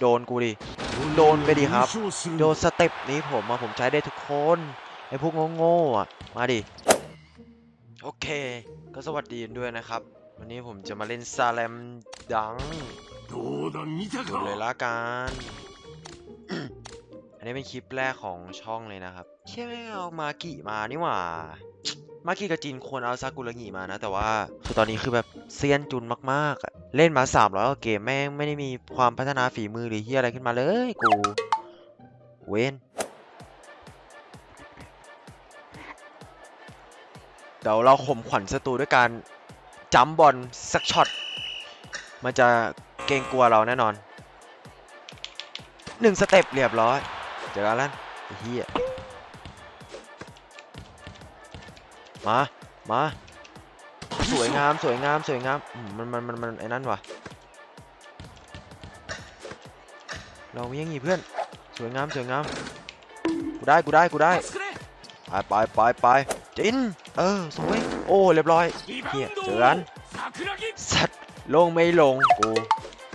โดนกูดิ โดนไปดิครับ โดนสเต็ปนี้ผมอะผมใช้ได้ทุกคน ไอ้พวกโง่ๆอะมาดิ โอเค ก็สวัสดีด้วยนะครับ วันนี้ผมจะมาเล่นซาแลมดังดูเลยละกัน อันนี้เป็นคลิปแรกของช่องเลยนะครับเชี่ยไมเอามากี่มานี่หว่า มากิกับจินควรเอาซากุระงิมานะ แต่ว่าคือตอนนี้คือแบบเซียนจุนมากๆอะเล่นมา300กว่าเกมแม่งไม่ได้มีความพัฒนาฝีมือหรือเฮียอะไรขึ้นมาเลยกูเวนเดี๋ยวเราข่มขวัญศัตรูด้วยการจัมบอลสักช็อตมันจะเกรงกลัวเราแน่นอนหนึ่งสเต็ปเรียบร้อย เจอกันแล้วไอ้เฮีย มามาสวยงามสวยงามสวยงามมันมันมันมันไอ้นั่นวะเราไมียังงี้เพื่อน สวยงามสวยงามกูได้กูได้กูได้ไปไปไปไปจินเออสวยโอ้เรียบร้อยเฮียเจอกันสัตว์ลงไม่ลงกู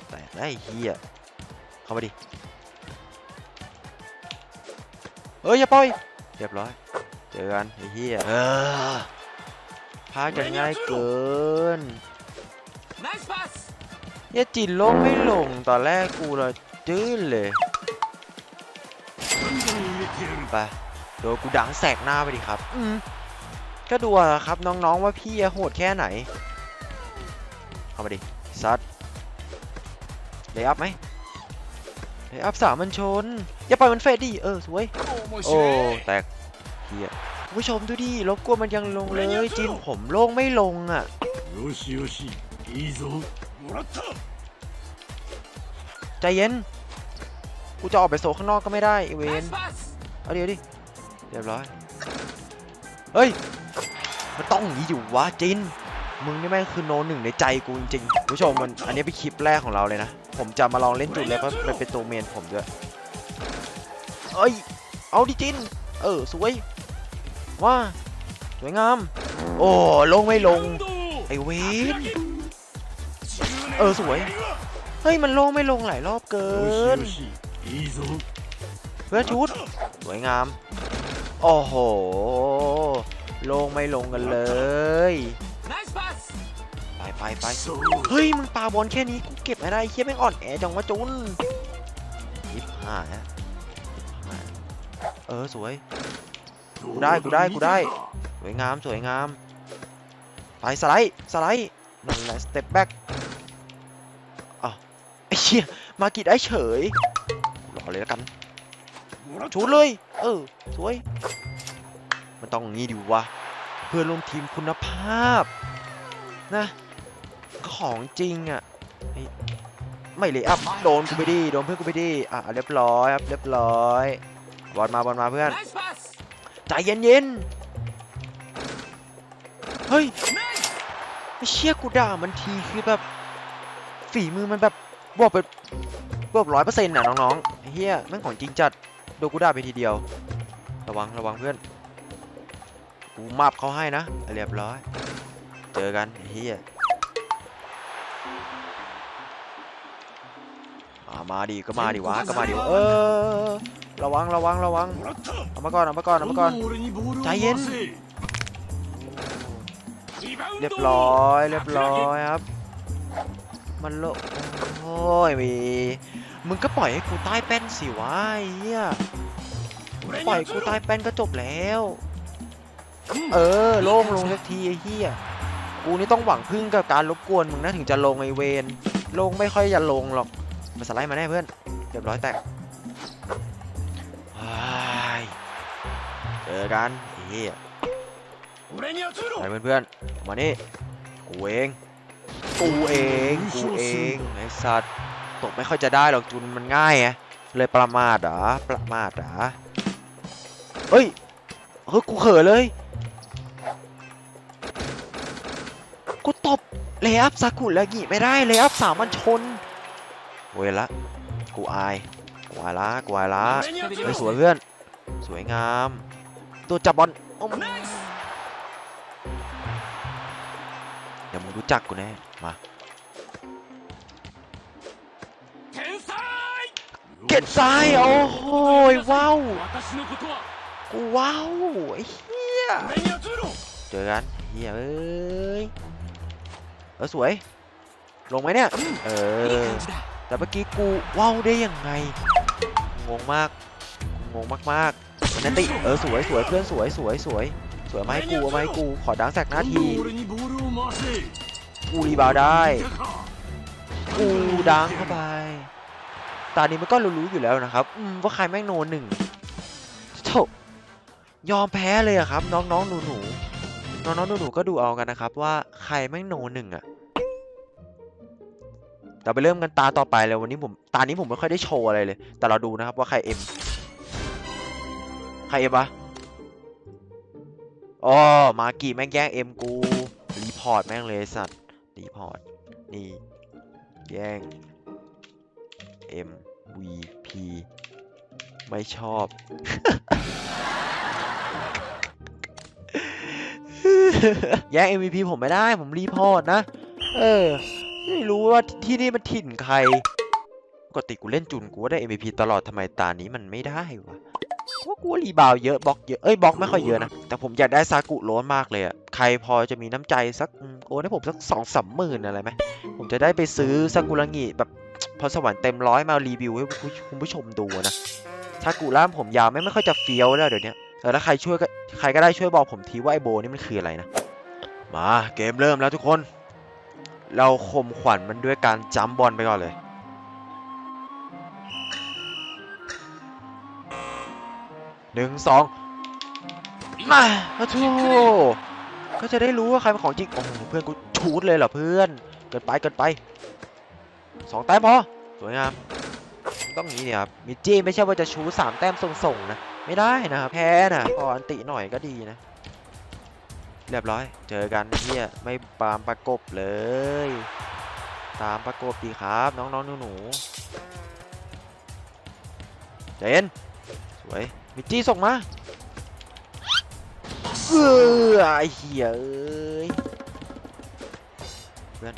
แต่ได้เฮียเข้ามาดิเอ้ยอย่าปล่อยเรียบร้อย เจอกันไอ้เหี้ยพากันง่ายเกินเหี้ยจีนลงไม่ลงตอนแรกกูเราจื้เลยไปโดนกูดังแสกหน้าไปดิครับ อืมก็ดูครับน้องๆว่าพี่โหดแค่ไหนเข้ามาดิซัดเลยอัพไหมเลยอัพสามมันชน อย่าปล่อยมันเฟดดิ เออ สวย โอ้ แตก เฮียผู้ชมดูดิลบกวนมันยังลงเลย จินผมโล่งไม่ลงอะใจเย็น กูจะออกไปโซข้างนอกก็ไม่ได้เวนเอาเดี๋ยวดิเรียบร้อย เฮ้ย มันต้องหนีอยู่วะจิน มึงนี่แม่งคือโนหนึ่งในใจกูจริงๆผู้ชมมันอันนี้เป็นคลิปแรกของเราเลยนะ ผมจะมาลองเล่นจุดแล้วก็เป็นตัวเมนผมด้วยเอ้ย เอาดิจิน เออ สวย ว่า สวยงาม โอ้ ลงไม่ลง ไอเวนเออ สวย เฮ้ย มันลงไม่ลงหลายรอบเกิน เพื่อชุด สวยงาม โอ้โห ลงไม่ลงกันเลยไปไปไปเฮ้ย มึงปาบอลแค่นี้กูเก็บไม่ได้เคี้ยไม่อ่อนแอจังวะจุนยิบห้าฮะ เออสวยกูได้กูได้กูได้สวยงามสวยงามไปสไลด์สไลด์นั่นแหละสเต็ปแบ็กอ้าไอ้เชี่ยมากิดได้เฉยรอเลยแล้วกันชูเลย เออสวย มันต้องงี้ดิวะเพื่อนร่วมทีมคุณภาพ นะ ของจริงอะไม่เลยอัพโดนกูไปดิโดนเพื่อนกูไปดิอะเรียบร้อยครับเรียบร้อย บอลมาบอลมาเพื่อนใจเย็นเย็นเฮ้ยไม่เชี่ยกูด่ามันทีคือแบบฝีมือมันแบบบวกไปบวกร้อยเปอร์เซ็นต์น่ะน้องๆเฮียแม่งของจริงจัดโดกูด่าไปทีเดียว ระวังระวังเพื่อนกูมาบเขาให้นะเรียบร้อย เจอกันเฮีย มาดิก็มาดิวะก็มาดิวเออระวังระวังระวังเอามาก่อนเอามาก่อนเอามาก่อนใจเย็น เรียบร้อยเรียบร้อยครับ มันโลโอ้ยมีมึงก็ปล่อยให้กูใต้แป้นสิวะเฮียปล่อยกูใต้แป้นก็จบแล้ว เออโล่งลงสักทีไอ้เฮียกูนี่ต้องหวังพึ่งกับการรบกวนมึงนะถึงจะลงไอเวนลงไม่ค่อยจะลงหรอก มาสไลด์มาแน่เพื่อนเรียบร้อยแตกเจอกันเฮียไปเพื่อนๆมานี่กูเองกูเองกูเองไอ้สัตว์ตกไม่ค่อยจะได้หรอกจุนมันง่ายไงเลยประมาทอะประมาทอะเฮ้ยเฮ้ยกูเขอเลยกูตบเลยัพซากุวะกิไม่ได้เลยัพสามัญชน เวละกูอายกูอายละกูอายละไปสวยเพื่อน สวยงาม ตัวจับบอลเดี๋ยวมึงรู้จักกูแน่มาเก็ตซ้ายโอ้โหว้าวกูว้าวเฮียเจอกันเฮียเอ้ยเออสวยลงไหมเนี่ยเออ แต่เมื่อกี้กูว้าวได้ยังไง งงมาก งงมากๆนันติเออสวยสวยเพื่อนสวยสวยสวยสวยไหมกูไหมกูขอดังแสกหน้าทีกูรีบาวได้กูดังเข้าไปตานี้มันก็รู้อยู่แล้วนะครับว่าใครแม่งโนหนึ่งโถยอมแพ้เลยอะครับ น้องๆหนูๆน้องๆหนูๆก็ดูเอากันนะครับ ว่าใครแม่งโนหนึ่งอะ เราไปเริ่มกันตาต่อไปเลยวันนี้ผมตานี้ผมไม่ค่อยได้โชว์อะไรเลย แต่เราดูนะครับว่าใครเอ็มใครเอ็มปะอ๋อมากี่แม่งแย่งเอ็มกูรีพอร์ตแม่งเลยสัตว์รีพอร์ตนี่แย่ง MVP ไม่ชอบ แย่ง MVP ผมไม่ได้ผมรีพอร์ตนะ เออ ไม่รู้ว่าที่นี่มันถิ่นใคร ปกติกูเล่นจุนกูก็ได้ MVP ตลอดทำไมตานี้มันไม่ได้วะว่ากูรีบาวเยอะบล็อกเยอะ เอ้ยบล็อกไม่ค่อยเยอะนะ แต่ผมอยากได้ซากุโรนมากเลยอะใครพอจะมีน้ำใจสักอืมโอนให้ผมสักสองสามหมื่นอะไรไหม ผมจะได้ไปซื้อซากุระงิแบบพอสวรรค์เต็มร้อยมารีวิวให้คุณผู้ชมดูนะซากุระผมยาวไม่ไม่ค่อยจะเฟี้ยวแล้วเดี๋ยวนี้เออแล้วใครช่วยก็ใครก็ได้ช่วยบอกผมทีว่าไอโบนี่มันคืออะไรนะ มาเกมเริ่มแล้วทุกคน เราข่มขวัญมันด้วยการจัมบอลไปก่อนเลย หนึ่งสองมาโอ้โธก็จะได้รู้ว่าใครเป็นของจริง โอ้โหเพื่อนกูชูดเลยเหรอเพื่อน เกินไปเกินไปสองแต้มพอ สวยงาม ต้องนี้เนี่ยครับ มิจจี้ไม่ใช่ว่าจะชูสามแต้มส่งๆนะ ไม่ได้นะครับ แพ้นะพออันติหน่อยก็ดีนะ เรียบร้อย เจอกันเฮียไม่ปามประกบเลย ตามประกบดีครับ น้องๆหนูๆใจเย็นสวยมิจี้ส่งมาเออไอเหี้ยเอ้ยเพื่อน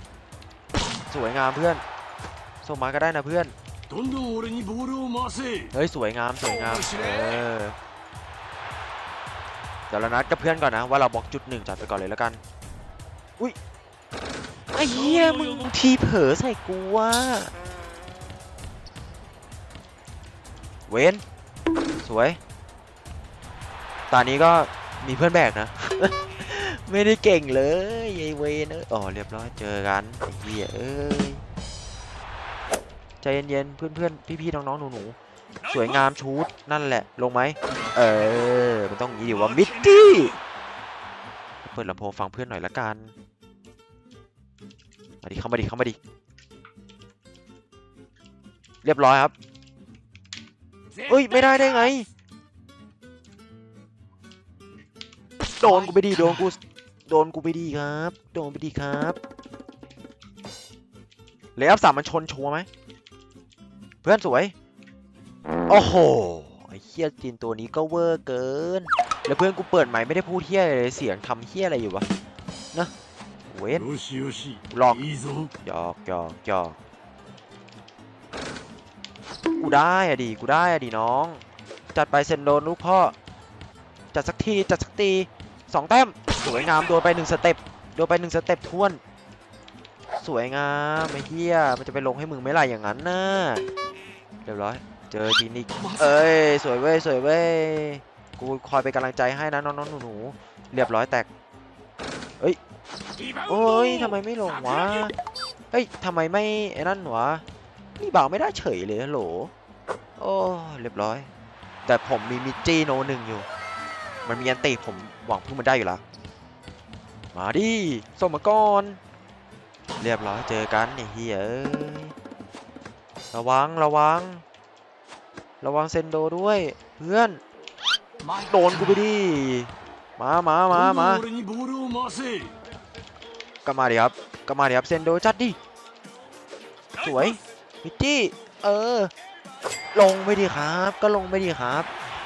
สวยงามเพื่อนส่งมาก็ได้นะเพื่อนเฮ้ยสวยงามสวยงามเออ เดี๋ยวเรานัดกับเพื่อนก่อนนะว่าเราบล็อกจุดหนึ่งจัดไปก่อนเลยแล้วกัน อุ้ยไอ้เหี้ยมึงทีเผลอใส่กูว่ะเวนสวย ตอนนี้ก็มีเพื่อนแบกนะ ไม่ได้เก่งเลยไอ้เวนเอ้ยอ๋อเรียบร้อยเจอกันไอ้เหี้ยเอ้ยใจเย็นๆเพื่อนๆพี่ๆน้องๆหนูๆ สวยงามชูดนั่นแหละลงไหมเออมันต้องอย่างนี้ดิว่ามิตตี้เปิดลำโพงฟังเพื่อนหน่อยละกันมาดิเข้ามาดิเข้ามาดิเรียบร้อยครับเอ้ยไม่ได้ได้ไงโดนกูไปดีโดนกูโดนกูไปดีครับ โดนไปดีครับเลอัพสามมันชนชัวร์ไหมเพื่อนสวย โอ้โหไอ้เฮี้ยจีนตัวนี้ก็เวอร์เกิน แล้วเพื่อนกูเปิดไมไม่ได้พูดเฮี้ยอะไรเลยเสียงทำเฮี้ยอะไรอยู่วะนะเว้นหลอกยอกยอกยอกกูได้อะดีกูได้อะดีน้อง จัดไปเซนโดนลูกพ่อ จัดสักทีจัดสักทีสองแต้มสวยงามโดนไปหนึ่งสเต็ปโดนไปหนึ่งสเต็ปท่วน สวยงามไอ้เฮี้ยมันจะไปลงให้มึงไม่ไรอย่างนั้นนะเรียบร้อย เจอจีนอีกเอ้ยสวยเว้ยสวยเว้ยกูคอยเป็นกำลังใจให้นะน้องๆหนูๆเรียบร้อยแตกโอ้ยทำไมไม่ลงวะเฮ้ยทำไมไม่ไอ้นั่นวะนี่บ่าวไม่ได้เฉยเลยโหลโอ้เรียบร้อย แต่ผมมีมิจจี้โนหนึ่งอยู่ มันมีอันติผมหวังพึ่งมันได้อยู่ล้วมาดิส่งมาก่อนเรียบร้อยเจอกันไอ้เฮียระวังระวัง ระวังเซนโดด้วย เพื่อน โดนกูไปดิ มามามามาก็มาดิครับก็มาดิครับเซนโดจัดดิ สวยมิตี้เออ ลงไม่ดีครับ ก็ลงไม่ดีครับ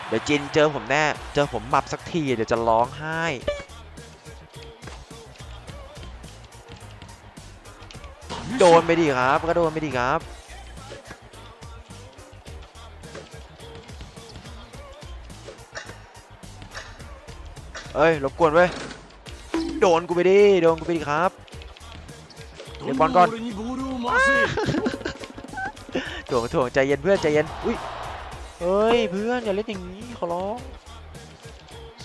เดี๋ยวจินเจอผมแน่ เจอผมมับสักที เดี๋ยวจะร้องไห้โดนไปดีครับ ก็โดนไปดีครับ เอ้ยรบกวนเว้ยโดนกูไปดิโดนกูไปดิครับ เดี๋ยวบอลก่อนถ่วงถ่วงใจเย็นเพื่อนใจเย็นอุ้ยเฮ้ยเพื่อนอย่าเล่นอย่างนี้ขอร้อง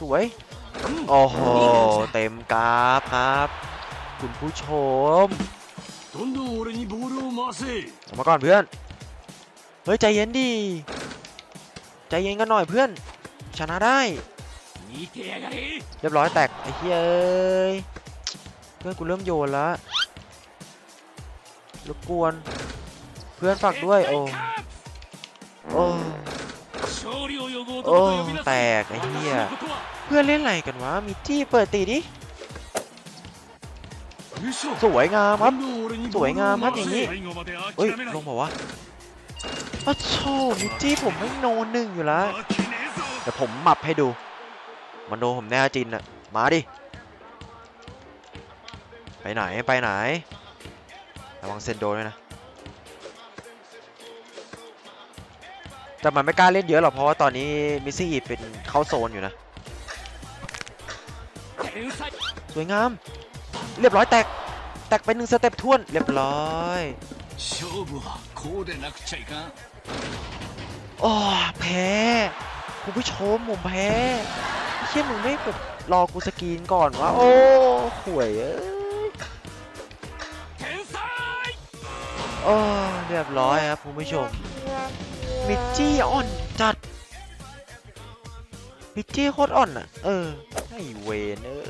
สวยโอ้โหเต็มกราฟครับ คุณผู้ชมออกมาก่อนเพื่อนเฮ้ยใจเย็นดีใจเย็นกันหน่อยเพื่อน ชนะได้ เรียบร้อยแตกไอ้เฮ้ยเพื่อนกูเริ่มโยนล้วรบกวน เพื่อนฝากด้วยโอ้โอ้โอ้แตกไอ้เหี้ยเพื่อนเล่นอะไรกันวะมีจี้เปิดตีดิสวยงามครับสวยงามครับอย่างนี้เฮ้ยลงบอกว่าอ้าวโชมิจี้ผมไม่โนหนึ่งอยู่แล้วเดี๋ยวผมหมับให้ดู มโนผมแน่จินอะมาดิ ไปไหนไปไหน ระวังเซนโดด้วยนะ แต่มันไม่กล้าเล่นเยอะหรอกเพราะว่าตอนนี้มิซี่อีเป็นเข้าโซนอยู่นะ สวยงาม เรียบร้อยแตก แตกไปหนึ่งสเต็ปท่วนเรียบร้อยโอ้แพ้ คุณผู้ชมผมแพ้ เชี่มึงไม่แบบรอกูสกรีนก่อนวะโอ้ข่วยเอ้ยโอ้เรียบร้อยครับคุณผู้ชมมิจจี้อ่อนจัดมิจจี้โคตรอ่อนอะ เออไอเวนเออ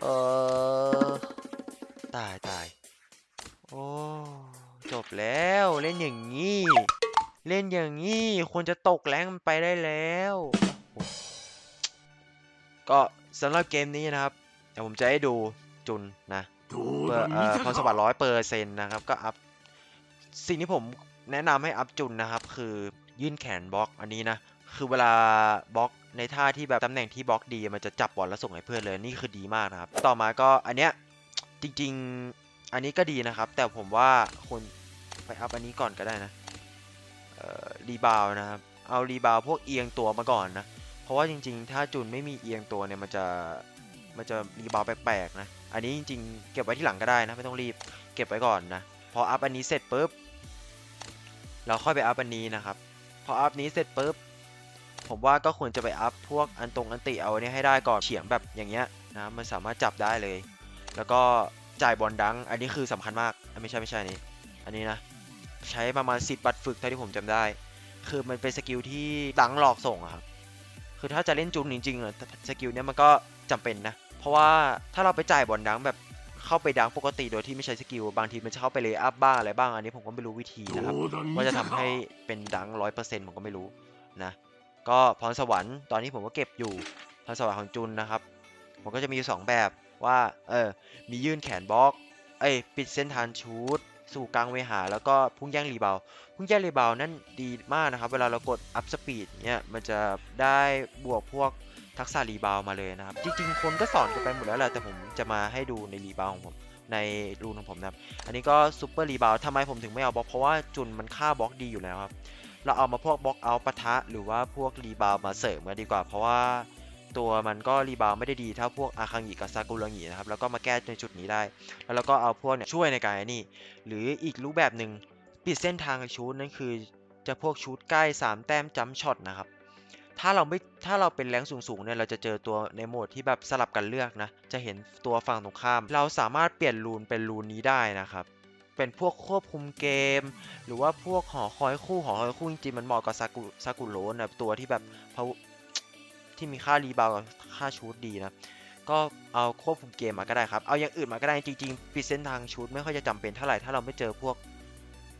เออตายตายโอ้จบแล้วเล่นอย่างนี้ เล่นอย่างนี้ควรจะตกแรงไปได้แล้ว ก็สำหรับเกมนี้นะครับ เดี๋ยวผมจะให้ดูจุนนะเอ่อพรสวรรค์ร้อยเปอร์เซ็นต์นะครับ ก็อัพ สิ่งที่ผมแนะนำให้อัพจุนนะครับ คือยื่นแขนบล็อกอันนี้นะ คือเวลาบล็อกในท่าที่แบบตำแหน่งที่บล็อกดี มันจะจับบอลแล้วส่งให้เพื่อนเลยนี่คือดีมากนะครับ ต่อมาก็อันเนี้ยจริง ๆ อันนี้ก็ดีนะครับ แต่ผมว่าคนไปอัพอันนี้ก่อนก็ได้นะ รีบาวนะครับ เอารีบาวพวกเอียงตัวมาก่อนนะ เพราะว่าจริงๆ ถ้าจุนไม่มีเอียงตัวเนี่ยมันจะมันจะรีบาวแปลกๆนะ อันนี้จริงๆ เก็บไว้ที่หลังก็ได้นะไม่ต้องรีบเก็บไว้ก่อนนะ พออัพอันนี้เสร็จปุ๊บเราค่อยไปอัพอันนี้นะครับ พออัพนี้เสร็จปุ๊บผมว่าก็ควรจะไปอัพพวกอันตรงอันติเอาอันนี้ให้ได้ก่อนเฉียงแบบอย่างเงี้ยนะมันสามารถจับได้เลย แล้วก็จ่ายบอลดัง อันนี้คือสำคัญมากไม่ใช่ไม่ใช่นนี้ อันนี้นะ ใช้ประมาณ 10 บัตรฝึกเท่าที่ผมจำได้ คือมันเป็นสกิลที่หลังหลอกส่งอะครับ คือถ้าจะเล่นจุนจริงๆอะสกิลเนี้ยมันก็จำเป็นนะ เพราะว่าถ้าเราไปจ่ายบอลดังแบบเข้าไปดังปกติโดยที่ไม่ใช้สกิลบางทีมันจะเข้าไปเลย์อัพบ้างอะไรบ้างอันนี้ผมก็ไม่รู้วิธีนะครับว่าจะทำให้เป็นดังร้อยเปอร์เซ็นต์ผมก็ไม่รู้นะก็พรสวรรค์ตอนนี้ผมก็เก็บอยู่พรสวรรค์ของจุนนะครับผมก็จะมีอยู่สองแบบว่าเออมียื่นแขนบล็อกเอ้ปิดเส้นทางชูด สู่กลางเวหา แล้วก็พุ่งแย่งรีบาวพุ่งแย่งรีบาวนั่นดีมากนะครับ เวลาเรากดอัพสปีดเนี่ยมันจะได้บวกพวกทักษะรีบาวมาเลยนะครับ จริงๆ คนก็สอนกันไปหมดแล้วแหละแต่ผมจะมาให้ดูในรีบาวของผมในรูนของผมนะครับ อันนี้ก็ซูเปอร์รีบาวทำไมผมถึงไม่เอาบล็อกเพราะว่าจุนมันค่าบล็อกดีอยู่แล้วครับเราเอามาพวกบล็อกเอาปะทะหรือว่าพวกรีบาวมาเสริมกันดีกว่า เพราะว่า ตัวมันก็รีบาวด์ไม่ได้ดีเท่าพวกอาคังิกับซากุระงินะครับแล้วก็มาแก้ในจุดนี้ได้ แล้วเราก็เอาพวกเนี่ยช่วยในการนี่ หรืออีกรูปแบบหนึ่งปิดเส้นทางชูดนั่นคือจะพวกชูดใกล้ 3 แต้มจัมช็อตนะครับถ้าเราไม่ถ้าเราเป็นแรงสูงๆเนี่ยเราจะเจอตัวในโหมดที่แบบสลับกันเลือกนะ จะเห็นตัวฝั่งตรงข้าม เราสามารถเปลี่ยนรูนเป็นรูนนี้ได้นะครับ เป็นพวกควบคุมเกม หรือว่าพวกหอคอยคู่หอคอยคู่จริงๆมันเหมาะกับซากุซากุโรนะตัวที่แบบ ที่มีค่ารีบาวกับค่าชูดดีนะก็เอาควบคุมเกมมาก็ได้ครับ เอาอย่างอื่นมาก็ได้จริงๆปิดเส้นทางชูดไม่ค่อยจะจำเป็นเท่าไหร่ถ้าเราไม่เจอพวก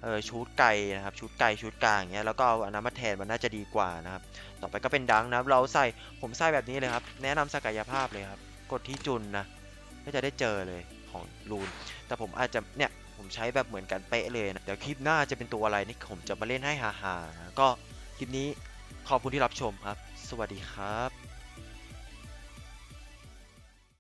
เออชูดไกลนะครับชูดไกลชูดกลางอย่างเงี้ยแล้วก็เอาอันนั้นมาแทนมันน่าจะดีกว่านะครับ ต่อไปก็เป็นดังนะเราใส่ผมใส่แบบนี้เลยครับ แนะนำศักยภาพเลยครับ กดที่จุนนะก็จะได้เจอเลยของรูน แต่ผมอาจจะเนี่ยผมใช้แบบเหมือนกันเป๊ะเลยนะเดี๋ยวคลิปหน้าจะเป็นตัวอะไรนี่ผมจะมาเล่นให้ฮาๆนะก็คลิปนี้ขอบคุณที่รับชมครับ สวัสดีครับ